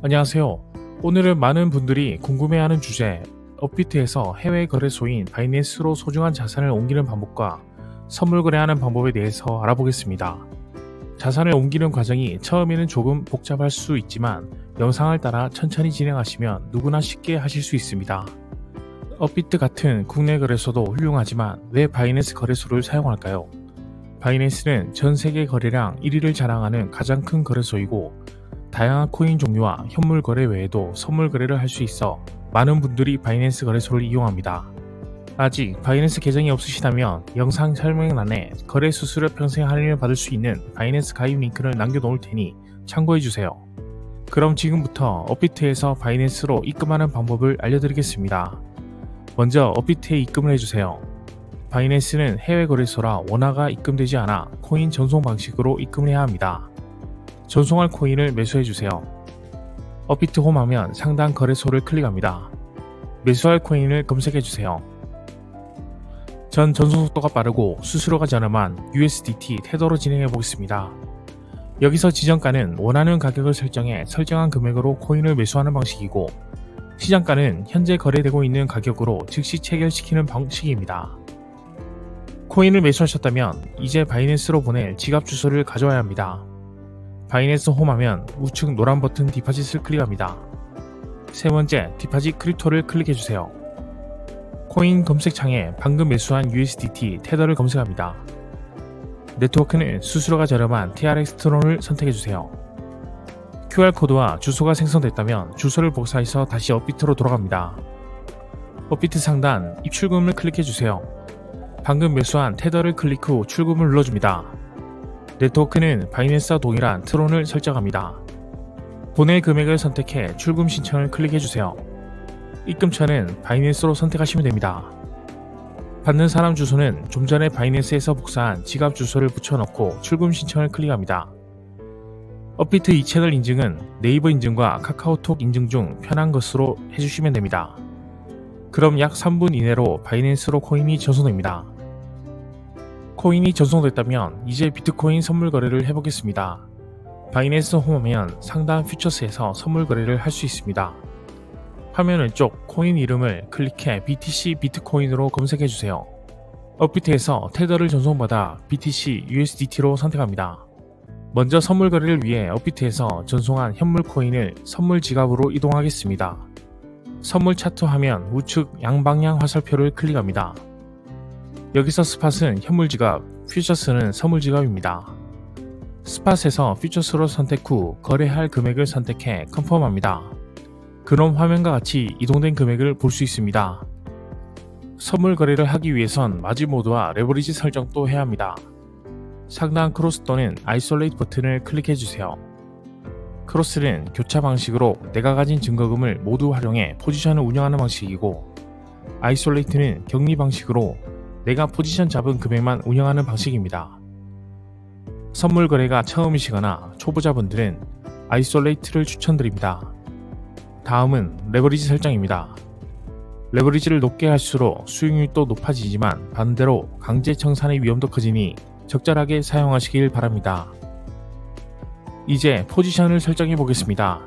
안녕하세요. 오늘은 많은 분들이 궁금해하는 주제, 업비트에서 해외 거래소인 바이낸스로 소중한 자산을 옮기는 방법과 선물 거래하는 방법에 대해서 알아보겠습니다. 자산을 옮기는 과정이 처음에는 조금 복잡할 수 있지만 영상을 따라 천천히 진행하시면 누구나 쉽게 하실 수 있습니다. 업비트 같은 국내 거래소도 훌륭하지만 왜 바이낸스 거래소를 사용할까요? 바이낸스는 전 세계 거래량 1위를 자랑하는 가장 큰 거래소이고 다양한 코인 종류와 현물 거래 외에도 선물 거래를 할 수 있어 많은 분들이 바이낸스 거래소를 이용합니다. 아직 바이낸스 계정이 없으시다면 영상 설명란에 거래 수수료 평생 할인을 받을 수 있는 바이낸스 가입 링크를 남겨놓을 테니 참고해주세요. 그럼 지금부터 업비트에서 바이낸스로 입금하는 방법을 알려드리겠습니다. 먼저 업비트에 입금을 해주세요. 바이낸스는 해외 거래소라 원화가 입금되지 않아 코인 전송 방식으로 입금을 해야 합니다. 전송할 코인을 매수해주세요. 업비트 홈 하면 상단 거래소를 클릭합니다. 매수할 코인을 검색해주세요. 전 전송 속도가 빠르고 수수료가 저렴한 USDT 테더로 진행해 보겠습니다. 여기서 지정가는 원하는 가격을 설정해 설정한 금액으로 코인을 매수하는 방식이고 시장가는 현재 거래되고 있는 가격으로 즉시 체결시키는 방식입니다. 코인을 매수하셨다면 이제 바이낸스로 보낼 지갑 주소를 가져와야 합니다. 바이낸스 홈하면 우측 노란 버튼 디파짓을 클릭합니다. 세 번째, 디파짓 크립토를 클릭해주세요. 코인 검색창에 방금 매수한 USDT 테더를 검색합니다. 네트워크는 수수료가 저렴한 TRX 트론을 선택해주세요. QR코드와 주소가 생성됐다면 주소를 복사해서 다시 업비트로 돌아갑니다. 업비트 상단 입출금을 클릭해주세요. 방금 매수한 테더를 클릭 후 출금을 눌러줍니다. 네트워크는 바이낸스와 동일한 트론을 설정합니다. 보낼 금액을 선택해 출금 신청을 클릭해주세요. 입금처는 바이낸스로 선택하시면 됩니다. 받는 사람 주소는 좀 전에 바이낸스에서 복사한 지갑 주소를 붙여넣고 출금 신청을 클릭합니다. 업비트 이 채널 인증은 네이버 인증과 카카오톡 인증 중 편한 것으로 해주시면 됩니다. 그럼 약 3분 이내로 바이낸스로 코인이 전송됩니다. 코인이 전송됐다면 이제 비트코인 선물 거래를 해보겠습니다. 바이낸스 홈하면 상단 퓨처스에서 선물 거래를 할 수 있습니다. 화면 왼쪽 코인 이름을 클릭해 BTC 비트코인으로 검색해주세요. 업비트에서 테더를 전송받아 BTC USDT로 선택합니다. 먼저 선물 거래를 위해 업비트에서 전송한 현물 코인을 선물 지갑으로 이동하겠습니다. 선물 차트 화면 우측 양방향 화살표를 클릭합니다. 여기서 스팟은 현물 지갑, 퓨처스는 선물 지갑입니다. 스팟에서 퓨처스로 선택 후 거래할 금액을 선택해 컨펌합니다. 그럼 화면과 같이 이동된 금액을 볼 수 있습니다. 선물 거래를 하기 위해선 마지 모드와 레버리지 설정도 해야 합니다. 상단 크로스 또는 아이솔레이트 버튼을 클릭해 주세요. 크로스는 교차 방식으로 내가 가진 증거금을 모두 활용해 포지션을 운영하는 방식이고 아이솔레이트는 격리 방식으로 내가 포지션 잡은 금액만 운영하는 방식입니다. 선물 거래가 처음이시거나 초보자분들은 아이솔레이트를 추천드립니다. 다음은 레버리지 설정입니다. 레버리지를 높게 할수록 수익률도 높아지지만 반대로 강제 청산의 위험도 커지니 적절하게 사용하시길 바랍니다. 이제 포지션을 설정해 보겠습니다.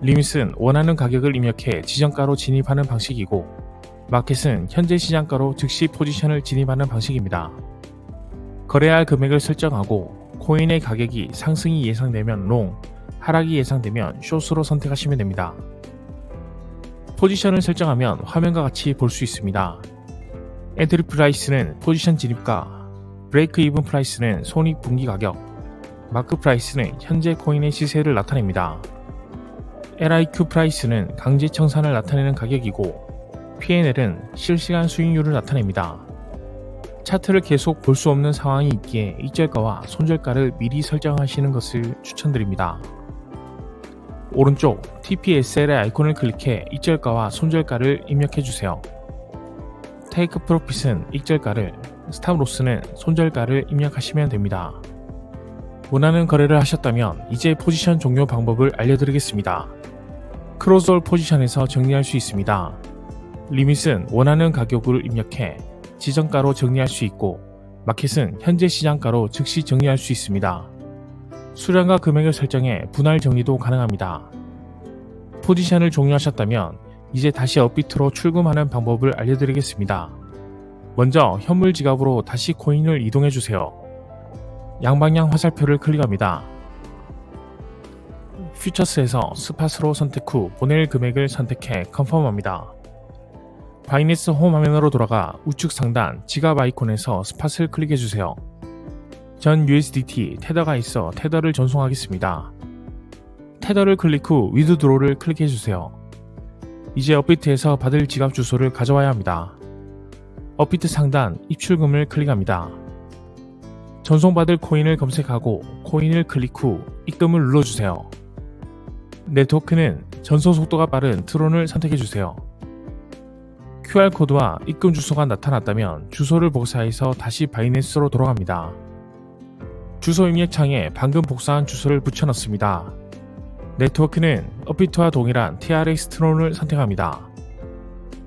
리밋은 원하는 가격을 입력해 지정가로 진입하는 방식이고 마켓은 현재 시장가로 즉시 포지션을 진입하는 방식입니다. 거래할 금액을 설정하고 코인의 가격이 상승이 예상되면 롱, 하락이 예상되면 숏으로 선택하시면 됩니다. 포지션을 설정하면 화면과 같이 볼 수 있습니다. 엔트리 프라이스는 포지션 진입가, 브레이크 이븐 프라이스는 손익 분기 가격, 마크 프라이스는 현재 코인의 시세를 나타냅니다. LIQ 프라이스는 강제 청산을 나타내는 가격이고 P&L은 실시간 수익률을 나타냅니다. 차트를 계속 볼 수 없는 상황이 있기에 익절가와 손절가를 미리 설정하시는 것을 추천드립니다. 오른쪽 TPSL의 아이콘을 클릭해 익절가와 손절가를 입력해 주세요. 테이크 프로핏은 익절가를, 스탑로스는 손절가를 입력하시면 됩니다. 원하는 거래를 하셨다면 이제 포지션 종료 방법을 알려드리겠습니다. 크로스홀 포지션에서 정리할 수 있습니다. 리밋은 원하는 가격을 입력해 지정가로 정리할 수 있고 마켓은 현재 시장가로 즉시 정리할 수 있습니다. 수량과 금액을 설정해 분할 정리도 가능합니다. 포지션을 종료하셨다면 이제 다시 업비트로 출금하는 방법을 알려드리겠습니다. 먼저 현물 지갑으로 다시 코인을 이동해 주세요. 양방향 화살표를 클릭합니다. 퓨처스에서 스팟으로 선택 후 보낼 금액을 선택해 컨펌합니다. 바이낸스 홈 화면으로 돌아가 우측 상단 지갑 아이콘에서 스팟을 클릭해 주세요. 전 USDT 테더가 있어 테더를 전송하겠습니다. 테더를 클릭 후 위드 드로를 클릭해 주세요. 이제 업비트에서 받을 지갑 주소를 가져와야 합니다. 업비트 상단 입출금을 클릭합니다. 전송받을 코인을 검색하고 코인을 클릭 후 입금을 눌러주세요. 네트워크는 전송 속도가 빠른 트론을 선택해 주세요. QR코드와 입금 주소가 나타났다면 주소를 복사해서 다시 바이낸스로 돌아갑니다. 주소 입력 창에 방금 복사한 주소를 붙여넣습니다. 네트워크는 업비트와 동일한 TRX 트론을 선택합니다.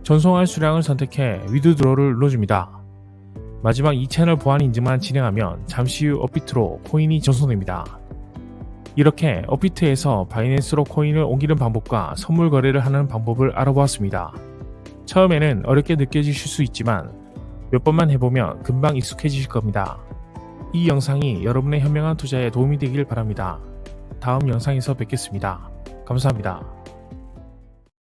전송할 수량을 선택해 위드드로를 눌러줍니다. 마지막 2채널 보안 인증만 진행하면 잠시 후 업비트로 코인이 전송됩니다. 이렇게 업비트에서 바이낸스로 코인을 옮기는 방법과 선물 거래를 하는 방법을 알아보았습니다. 처음에는 어렵게 느껴지실 수 있지만 몇 번만 해보면 금방 익숙해지실 겁니다. 이 영상이 여러분의 현명한 투자에 도움이 되길 바랍니다. 다음 영상에서 뵙겠습니다. 감사합니다.